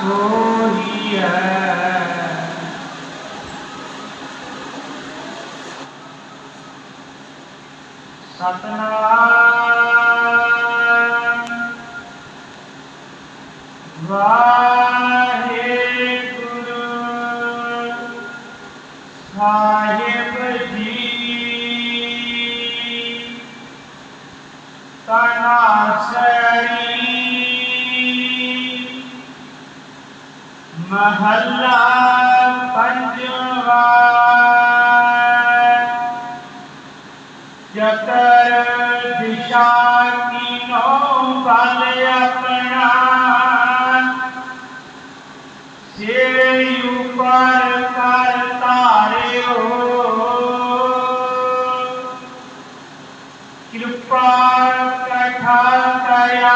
ਸੋਈ ਹੈ ਸਤਨਾਮ ਵਾਹਿਗੁਰੂ ਸਾਹਿਬ ਜੀ ਤਨਾਸਰੀ महल्ला पंजवा चतर दिशा की नौबल अपना सिर ऊपर कर तारे हो कृपा कथा दया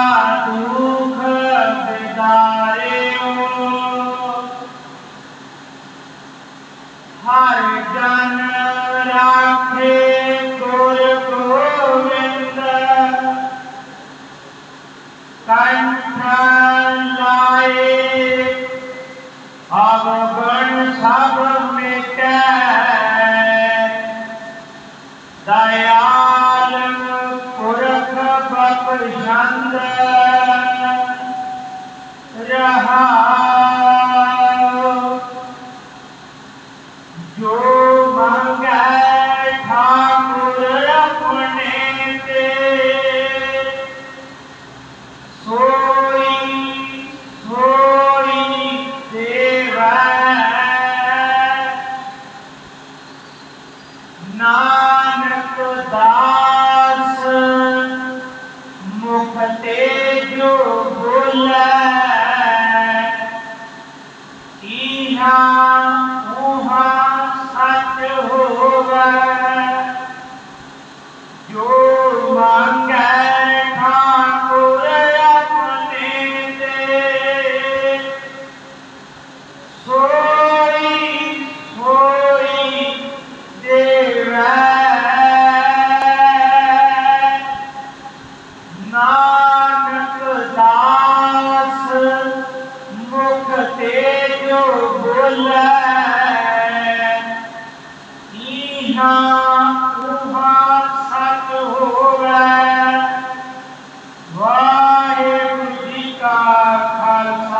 हर जन राखे गुर गोविंद। कंठ लाए अब गण सब मिट। दयाल पुरख बपचंद रहा नानक दास मुखते जो बोला इहा से जो बोला सच होगा वाहे का खालसा